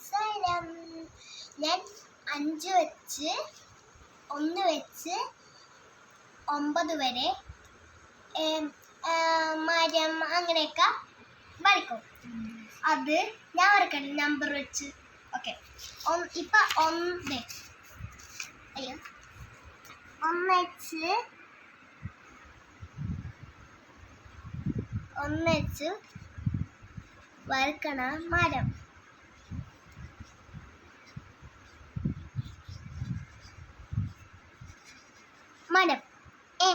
മനസ്സിലായില്ല ഞാൻ അഞ്ച് വെച്ച് ഒന്ന് വെച്ച് ഒമ്പത് വരെ മരം അങ്ങനെയൊക്കെ വരയ്ക്കും. അത് ഞാൻ വരക്കട്ടെ നമ്പർ വെച്ച്. ഓക്കെ ഇപ്പം ഒന്ന് അയ്യോ. ഒന്ന് വെച്ച് ഒന്ന് വെച്ച് വരക്കണ മരം. മരം ഏ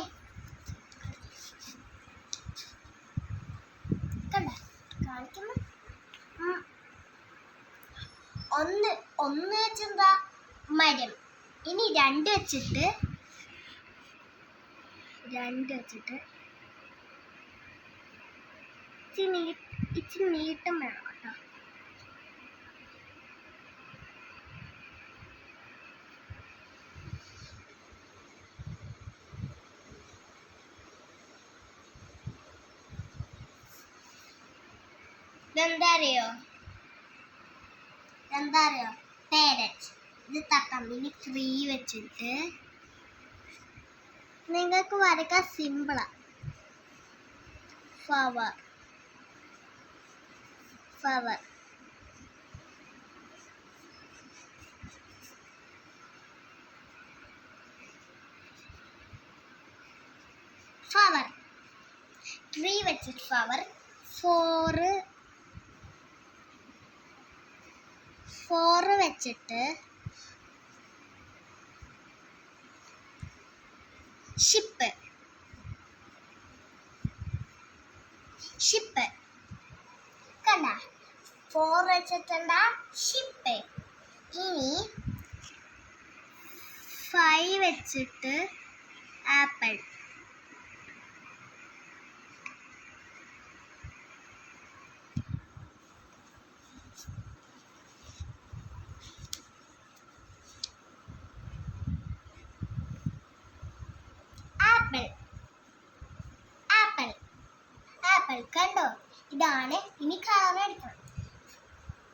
ഉം. ഒന്ന് ഒന്ന് വെച്ചെന്താ? മരം. ഇനി രണ്ട് വെച്ചിട്ട് രണ്ട് വെച്ചിട്ട് ഇച്ചിരി നീട്ടം വേണം. കേട്ടോ ഇതെന്താ അറിയോ എന്താ അറിയോ പേരറ്റ്. ഇത് തട്ടമ്പിന് ഫ്രീ വെച്ചിട്ട് നിങ്ങൾക്ക് വരയ്ക്കാൻ സിമ്പിളാ ഫ്ലവർ ഫ്ലവർ ഫ്ലവർ ട്രീ വെച്ചിട്ട് ഫ്ലവർ ഫോറ് ഫോറ് വെച്ചിട്ട് ഷിപ്പ് ഷിപ്പ് കണ്ട? ഫോർ വെച്ചിട്ടുണ്ടാ ഷിപ്പ് ഇനി ഫൈവ് വെച്ചിട്ട് ആപ്പിൾ ആപ്പിൾ ആപ്പിൾ കണ്ടോ ഇതാണ് ഇനി കളർ എടുക്കണം.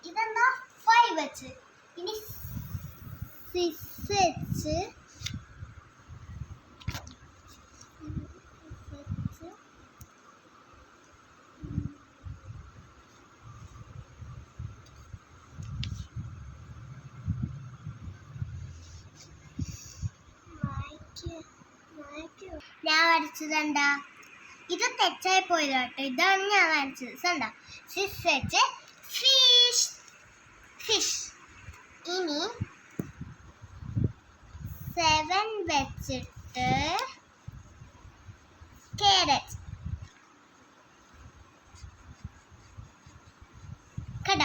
ഇതെന്താ? ഫൈവ് വെച്ച്. ഇനി സിക്സ് വെച്ച്. ഞാൻ വരച്ചത് എന്താ? ഇത് തെറ്റായി പോയത് കേട്ടോ ഇതാണ് ഞാൻ വരച്ചത് കണ്ട സിക്സ് വെച്ച് ഫിഷ് ഫിഷ് ഇനി സെവൻ വെച്ചിട്ട് കാരറ്റ് കണ്ട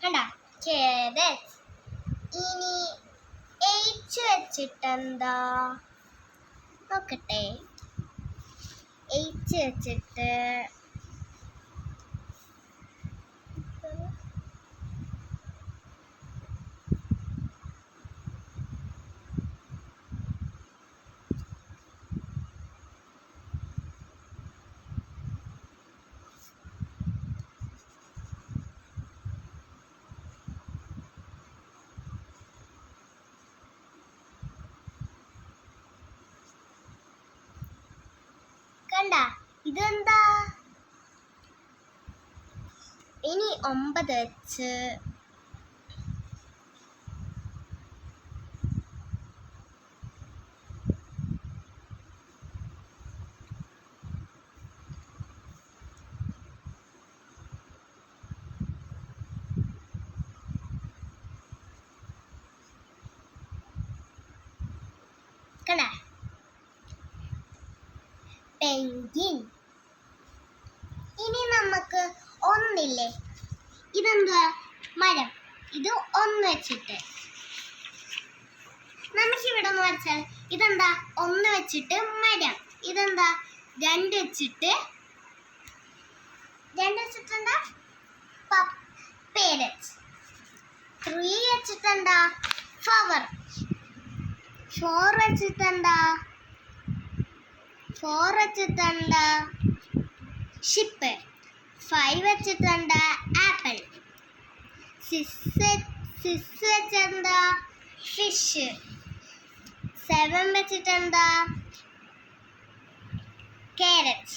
കണ്ട കാരറ്റ് ഇനി എയ്റ്റ് വെച്ചിട്ടെന്താ? നോക്കട്ടെ. എയ്ച്ച് വെച്ചിട്ട് കണ്ട ഇതെന്താ? ഇനി ഒമ്പത് വെച്ച് കണ്ട പെൻഗിൻ ഇനി നമുക്ക് ഒന്നില്ലേ? ഇതെന്താ മരം. ഇത് ഒന്ന് വെച്ചിട്ട്. നമുക്ക് ഇവിടെ ഒന്ന് വരച്ചാൽ ഇതെന്താ? ഒന്ന് വെച്ചിട്ട് മരം. ഇതെന്താ? രണ്ട് വെച്ചിട്ട് രണ്ട് വെച്ചിട്ടെന്താ? പേരറ്റ്. ത്രീ വെച്ചിട്ടെന്താ? ഫ്ലവർ ഫോർ വെച്ചിട്ടെന്താ? ഫോർ വെച്ചിട്ടുണ്ട് ഷിപ്പ്. ഫൈവ് വെച്ചിട്ടുണ്ട് ആപ്പിൾ. സിക്സ് സിക്സ് വെച്ചിട്ടുണ്ട്? ഫിഷ്. സെവൻ വെച്ചിട്ടുണ്ട്? കാരറ്റ്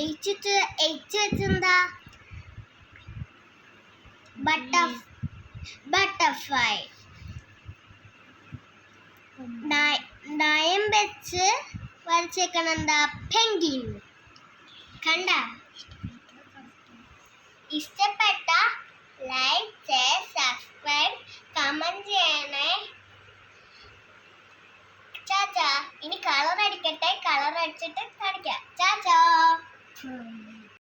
എയ്റ്റ് എയ്റ്റ് വെച്ചിട്ടുണ്ട്? Butter butterfly. നയം വെച്ച് വരച്ചേക്കണം എന്താ? പെങ്കിൻ കണ്ട? ഇഷ്ടപ്പെട്ട ലൈക്ക്